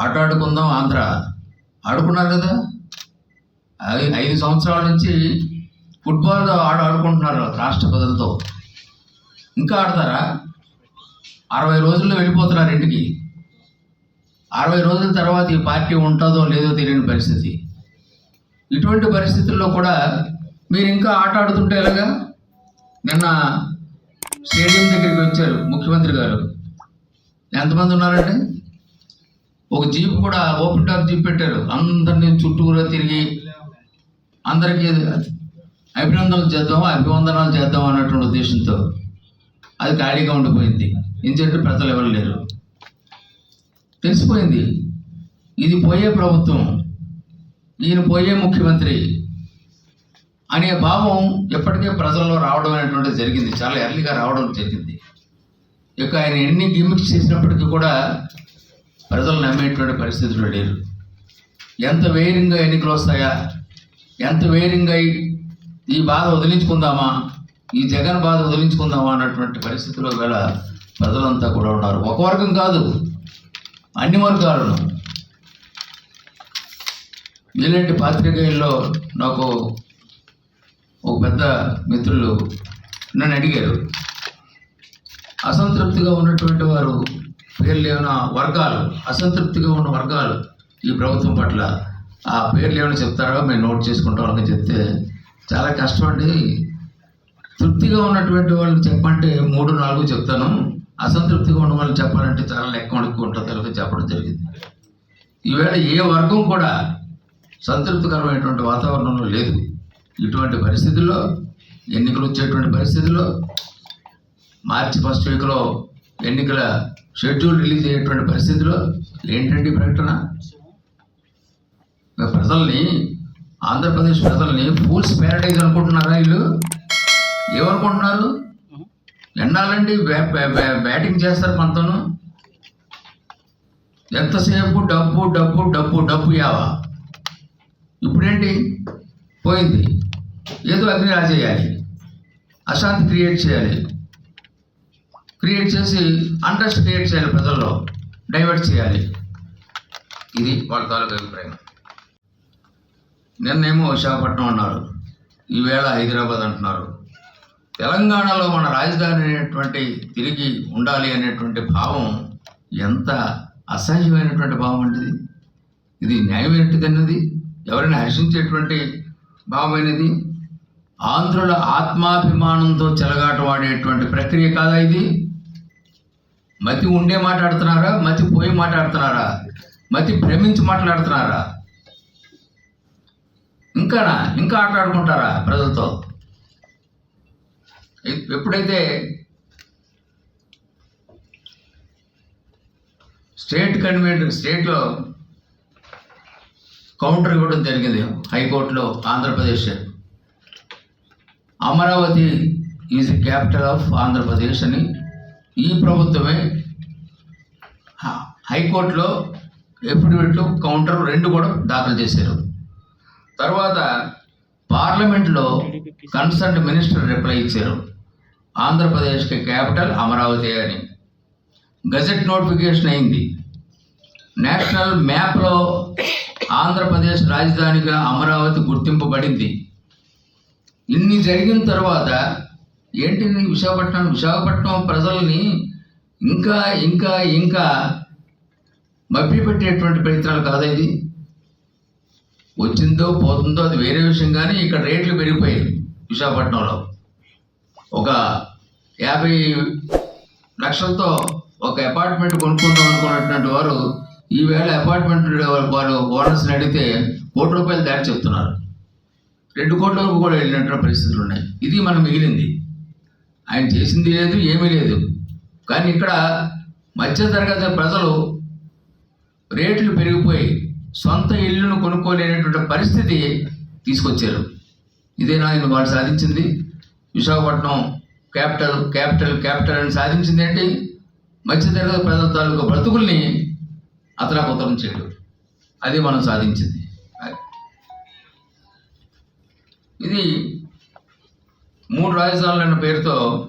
ఆట ఆడుకుందాం ఆంధ్ర. ఆడుకున్నారు కదా? అది ఐదు సంవత్సరాల నుంచి ఫుట్బాల్ ఆడ ఆడుకుంటున్నారు రాష్ట్ర ప్రజలతో. ఇంకా ఆడతారా? అరవై రోజుల్లో వెళ్ళిపోతున్నారు ఇంటికి. అరవై రోజుల తర్వాత ఈ పార్టీ ఉంటుందో లేదో తెలియని పరిస్థితి. ఇటువంటి పరిస్థితుల్లో కూడా మీరు ఇంకా ఆట ఆడుతుంటే ఎలాగా? నిన్న స్టేడియం దగ్గరికి వచ్చారు ముఖ్యమంత్రి గారు. ఎంతమంది ఉన్నారండి? ఒక జీప్ కూడా ఓపెన్ టాప్ జీప్ పెట్టారు. అందరినీ చుట్టూరా తిరిగి అందరికీ అభినందనలు చేద్దాం అభివందనాలు చేద్దాం అన్నటువంటి ఉద్దేశంతో అది ఖాళీగా ఉండిపోయింది. ఎందుకంటే ప్రజలు ఎవరు లేరు. తెలిసిపోయింది. ఇది పోయే ప్రభుత్వం ఈయన పోయే ముఖ్యమంత్రి అనే భావం ఎప్పటికే ప్రజల్లో రావడం అనేటువంటిది జరిగింది. చాలా ఎర్లీగా రావడం జరిగింది. ఇక ఆయన ఎన్ని గిమిక్స్ చేసినప్పటికీ కూడా ప్రజలు నమ్మేటువంటి పరిస్థితులు లేరు. ఎంత వేగంగా ఎన్నికలు వస్తాయా? ఎంత వేగంగా ఈ బాధ వదిలించుకుందామా? ఈ జగన్ బాధ వదిలించుకుందామా అన్నటువంటి పరిస్థితిలో వేళ ప్రజలంతా కూడా ఉన్నారు. ఒక వర్గం కాదు అన్ని వర్గాలను. ఇలాంటి పాత్రికేయుల్లో నాకు ఒక పెద్ద మిత్రులు నన్ను అడిగారు. అసంతృప్తిగా ఉన్నటువంటి వారు పేర్లు ఏమైనా వర్గాలు అసంతృప్తిగా ఉన్న వర్గాలు ఈ ప్రభుత్వం పట్ల ఆ పేర్లు ఏమైనా చెప్తారో మేము నోట్ చేసుకుంటాం అని చెప్తే చాలా కష్టం అండి తృప్తిగా ఉన్నటువంటి వాళ్ళు చెప్పంటే మూడు నాలుగు చెప్తాను. అసంతృప్తిగా ఉన్న వాళ్ళు చెప్పాలంటే చాలా లెక్క ఎక్కువ ఉంటుంది చెప్పడం జరిగింది. ఈవేళ ఏ వర్గం కూడా సంతృప్తికరమైనటువంటి వాతావరణంలో లేదు. ఇటువంటి పరిస్థితుల్లో ఎన్నికలు వచ్చేటువంటి పరిస్థితుల్లో మార్చి ఫస్ట్ వీక్లో ఎన్నికల షెడ్యూల్ రిలీజ్ అయ్యేటువంటి పరిస్థితిలో ఏంటండి ప్రకటన? ప్రజల్ని ఆంధ్రప్రదేశ్ ప్రజల్ని ఫూల్స్ ప్యారడైజ్ అనుకుంటున్నారా వీళ్ళు? ఏమనుకుంటున్నారు? ఎన్నాళ్ళండి బ్యా- బ్యా- బ్యాటింగ్ చేస్తారు మనతోను? ఎంతసేపు డబ్బు డబ్బు డబ్బు డబ్బు యావా? ఇప్పుడేంటి? పోయింది. ఏదో అగ్ని రాజేయాలి అశాంతి క్రియేట్ చేయాలి. క్రియేట్ చేసి అంట్రెస్ట్ క్రియేట్ చేయాలి ప్రజల్లో. డైవర్ట్ చేయాలి. ఇది వాళ్ళ తాలూకు అభిప్రాయం. నిన్నేమో విశాఖపట్నం అన్నారు. ఈవేళ హైదరాబాద్ అంటున్నారు. తెలంగాణలో మన రాజధాని అనేటువంటి తిరిగి ఉండాలి అనేటువంటి భావం ఎంత అసహ్యమైనటువంటి భావం అంటే ఇది. ఇది న్యాయమైనది ఎవరైనా హర్షించేటువంటి భావమైనది ఆంధ్రుల ఆత్మాభిమానంతో చెలగాటవాడేటువంటి ప్రక్రియ కాదా ఇది? మతి ఉండే మాట్లాడుతున్నారా? మతి పోయి మాట్లాడుతున్నారా? మతి భ్రమించి మాట్లాడుతున్నారా? ఇంకానా? ఇంకా ఆటాడుకుంటారా ప్రజలతో? ఎప్పుడైతే స్టేట్ కన్వీనర్ స్టేట్లో కౌంటర్ ఇవ్వడం జరిగింది హైకోర్టులో Andhra Pradesh. Amaravati is capital of Andhra Pradesh అని ఈ ప్రభుత్వమే హైకోర్టులో ఎఫిడవిట్లు కౌంటర్ రెండు కూడా దాఖలు చేశారు. తర్వాత పార్లమెంట్లో కన్సర్న్ మినిస్టర్ రిప్లై ఇచ్చారు. ఆంధ్రప్రదేశ్కి క్యాపిటల్ అమరావతి అని. గజెట్ నోటిఫికేషన్ అయింది. నేషనల్ మ్యాప్లో ఆంధ్రప్రదేశ్ రాజధానిగా అమరావతి గుర్తింపబడింది. ఇన్ని జరిగిన తర్వాత ఏంటి విశాఖపట్నం? విశాఖపట్నం ప్రజల్ని ఇంకా ఇంకా ఇంకా మభ్యపెట్టేటువంటి ప్రయత్నాలు కాదా ఇది? వచ్చిందో పోతుందో అది వేరే విషయం కానీ ఇక్కడ రేట్లు పెరిగిపోయాయి విశాఖపట్నంలో. ఒక యాభై లక్షలతో ఒక అపార్ట్మెంట్ కొనుక్కుందాం అనుకున్నటువంటి వారు ఈవేళ అపార్ట్మెంట్ వారు ఓనర్స్ని అడిగితే కోటి రూపాయలు దాటి చెప్తున్నారు. రెండు కోట్ల వరకు కూడా వెళ్ళినటువంటి పరిస్థితులు ఉన్నాయి. ఇది మనం మిగిలింది. ఆయన చేసింది లేదు ఏమీ లేదు. కానీ ఇక్కడ మధ్యతరగతి ప్రజలు రేట్లు పెరిగిపోయి సొంత ఇల్లును కొనుక్కోలేనటువంటి పరిస్థితి తీసుకొచ్చారు. ఇదేనా ఆయన వాళ్ళు సాధించింది. విశాఖపట్నం క్యాపిటల్ క్యాపిటల్ క్యాపిటల్ అని సాధించింది ఏంటి? మధ్యతరగతి ప్రజల తాలూకు బ్రతుకుల్ని అతలాకుతలం చేయడం. అది మనం సాధించింది. ఇది మూడు రాజధానులు అన్న పేరుతో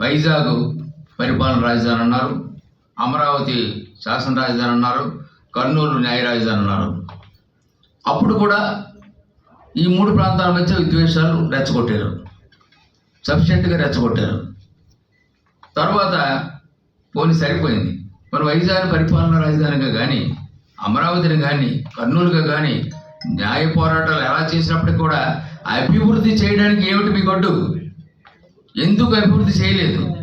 వైజాగ్ పరిపాలన రాజధాని అన్నారు. అమరావతి శాసన రాజధాని అన్నారు. కర్నూలు న్యాయ రాజధాని అన్నారు. అప్పుడు కూడా ఈ మూడు ప్రాంతాల మధ్య విద్వేషాలు రెచ్చగొట్టారు. సఫిషియెంట్గా రెచ్చగొట్టారు. తర్వాత పోనీ సరిపోయింది. మరి వైజాగ్ పరిపాలన రాజధానిగా కానీ అమరావతిని కానీ కర్నూలుగా కానీ న్యాయ పోరాటాలు ఎలా చేసినప్పటికీ కూడా అభివృద్ధి చేయడానికి ఏమిటి మీ గొడ్డు? ఎందుకు అభివృద్ధి చేయలేదు?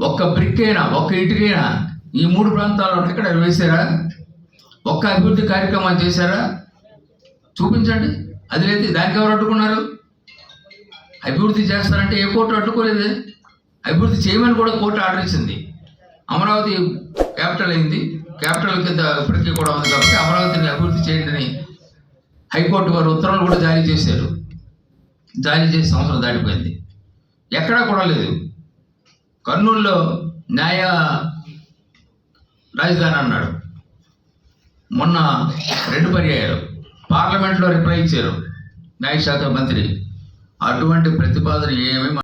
ఒక్క బ్రిక్ అయినా ఒక్క ఇటుకైనా ఈ మూడు ప్రాంతాల్లో ఎక్కడ వేశారా? ఒక్క అభివృద్ధి కార్యక్రమాలు చేశారా? చూపించండి. అది లేదు దానికి ఎవరు అడ్డుకున్నారు? అభివృద్ధి చేస్తారంటే ఏ కోర్టు అడ్డుకోలేదే? అభివృద్ధి చేయమని కూడా కోర్టు ఆర్డర్ ఇచ్చింది. అమరావతి క్యాపిటల్ అయింది. క్యాపిటల్ కింద ఇప్పటికీ కూడా ఉంది కాబట్టి అమరావతిని అభివృద్ధి చేయండి. హైకోర్టు వారు ఉత్తర్వులు కూడా జారీ చేశారు. జారీ చేసి సంవత్సరం దాటిపోయింది. ఎక్కడా కూడా లేదు. కర్నూలులో న్యాయ రాజధాని అన్నాడు. మొన్న రెండు పర్యాయాలు. పార్లమెంట్లో రిప్లై ఇచ్చారు. న్యాయశాఖ మంత్రి. అటువంటి ప్రతిపాదన ఏమీ